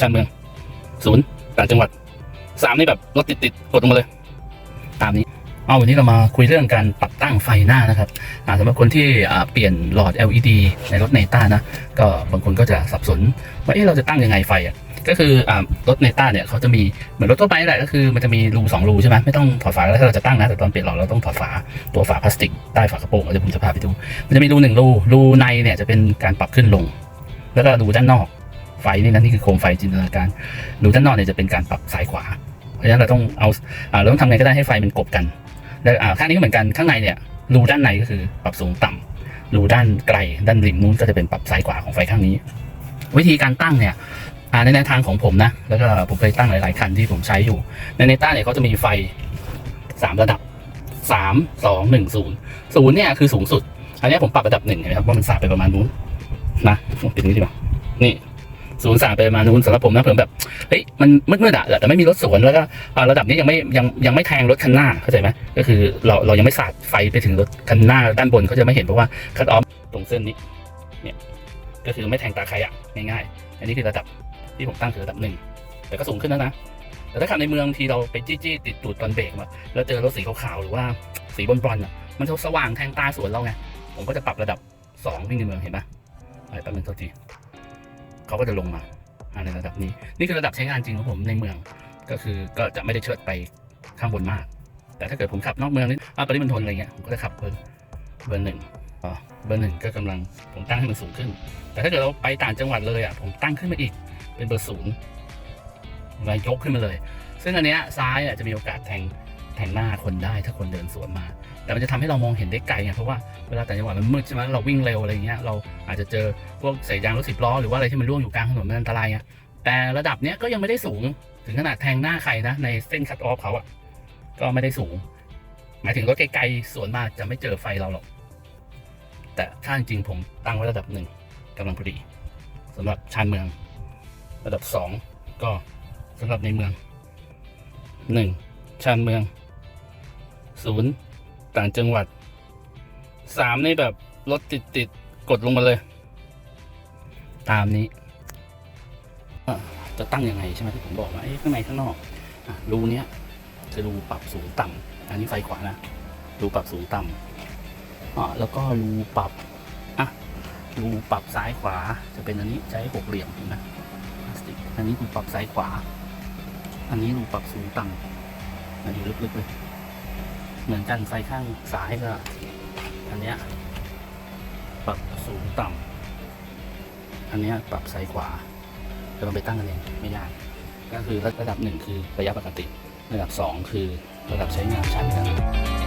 ชานเมืองศูนย์ต่างจังหวัดสามนี่แบบรถติดติดกดลงมาเลย ตามนี้เอาวันนี้เรามาคุยเรื่องการปรับตั้งไฟหน้านะครับสำหรับคนที่เปลี่ยนหลอด LED ในรถเนต้านะ ก็บางคนก็จะสับสนว่าเอ๊ะเราจะตั้งยังไงไฟอะก็คือรถเนต้าเนี่ยเขาจะมีเหมือนรถทั่วไปแหละก็คือมันจะมีรูสองรูใช่ไหมไม่ต้องถอดฝาแล้วถ้าเราจะตั้งนะแต่ตอนเปลี่ยนหลอดเราต้องถอดฝาตัวฝาพลาสติกใต้ฝากระโปรงเดี๋ยวผมจะพาไปดู มันจะมีรูหนึ่งรูรูในเนี่ยจะเป็นการปรับขึ้นลง แล้วก็รูด้านนอก ฟนี่นะนี่คือโคมไฟจินตนาการรูด้านนอกเนี่ยจะเป็นการปรับซ้ายขวา เพราะฉะนั้นเราต้องเอาอ่าเราต้องทำไงก็ได้ให้ไฟมันกบกันแล้วอ่าข้างนี้ก็เหมือนกันข้างในเนี่ยรูด้านในก็คือปรับสูงต่ำรูด้านไกลด้านริมนู้นก็จะเป็นปรับซ้ายขวาของไฟข้างนี้ วิธีการตั้งเนี่ยในแนวทางของผมนะ แล้วก็ผมเคยตั้งหลาย ๆ คันที่ผมใช้อยู่ ในเนต้าเนี่ยเขาจะมีไฟสามระดับสามสองหนึ่งศูนย์ศูนย์เนี่ยคือสูงสุด อันนี้ผมปรับระดับหนึ่งเห็นไหมครับว่ามันสาดไปประมาณนู้นนะปิดนี้ดีกว่านี่ ศูนย์สาดไปมาณนู้นสำหรับผมนะผมแบบเฮ้ยมันมืดๆอะแต่ไม่มีรถสวนแล้วก็ระดับนี้ยังไม่ยังยังไม่แทงรถคันหน้าเข้าใจไหมก็คือเราเรายังไม่สาดไฟไปถึงรถคันหน้าด้านบนเขาจะไม่เห็นเพราะว่าคัดออฟตรงเส้นนี้เนี่ยก็คือไม่แทงตาใครอะง่ายๆอันนี้คือระดับที่ผมตั้งคือระดับหนึ่งแต่ก็สูงขึ้นแล้วนะแต่ถ้าขับในเมืองบางทีเราไปจี้จี้ติดตูดตอนเบรกมาแล้วเจอรถสีขาวๆหรือว่าสีบอลๆอะมันจะสว่างแทงตาสวนเราไงผมก็จะปรับระดับสองวิ่งในเมืองเห็นปะไอ้แป๊บนึงโทษที เขาก็จะลงมาในระดับนี้ นี่คือระดับใช้งานจริงของผมในเมืองก็คือก็จะไม่ได้เชิดไปข้างบนมาก แต่ถ้าเกิดผมขับนอกเมืองนี่อ่าปริมณฑลอะไรเงี้ยผมก็จะขับเบอร์เบอร์หนึ่งอ่าเบอร์หนึ่งก็กำลังผมตั้งให้มันสูงขึ้น แต่ถ้าเกิดเราไปต่างจังหวัดเลยอะผมตั้งขึ้นมาอีกเป็นเบอร์ศูนย์มายกขึ้นมาเลย ซึ่งอันเนี้ยซ้ายอะจะมีโอกาสแทง แทงหน้าคนได้ถ้าคนเดินสวนมา แต่มันจะทำให้เรามองเห็นได้ไกลไงเพราะว่าเวลาแต่จังหวัดมันมืดใช่ไหมเราวิ่งเร็วอะไรเงี้ยเราอาจจะเจอพวกเศษยางรถสิบล้อหรือว่าอะไรที่มันร่วงอยู่กลางถนนมันอันตรายไงแต่ระดับเนี้ยก็ยังไม่ได้สูงถึงขนาดแทงหน้าใครนะในเส้นคัตออฟเขาอะก็ไม่ได้สูง หมายถึงรถไกลๆสวนมาจะไม่เจอไฟเราหรอก แต่ถ้าจริงๆผมตั้งไว้ระดับหนึ่งกำลังพอดีสำหรับชานเมือง ระดับสองก็สำหรับในเมืองหนึ่งชานเมือง ศูนย์ต่างจังหวัดสามนี่แบบรถติดติดกดลงมาเลย ตามนี้ะจะตั้งยังไงใช่ไหมที่ผมบอกว่าเอ๊ะข้างในข้างนอกอรูเนี้ยจะรูปรับสูงต่ำอันนี้ไฟขวานะรูปรับสูงต่ำอะแล้วก็รูปรับอะรูปรับซ้ายขวาจะเป็นอันนี้ใช้หกเหลี่ยมนไหมพลาสติกอันนี้รูปรับซ้ายขวา อันนี้รูปรับสูงต่ำอันนี้ลึกๆเลย เหมือนกันไฟข้างซ้ายก็อันเนี้ยปรับสูงต่ำอันเนี้ยปรับซ้ายขวาจะลองไปตั้งกันเองไม่ยากก็คือระดับหนึ่งคือระยะปกติ ระดับสองคือระดับใช้งานชั้นกัน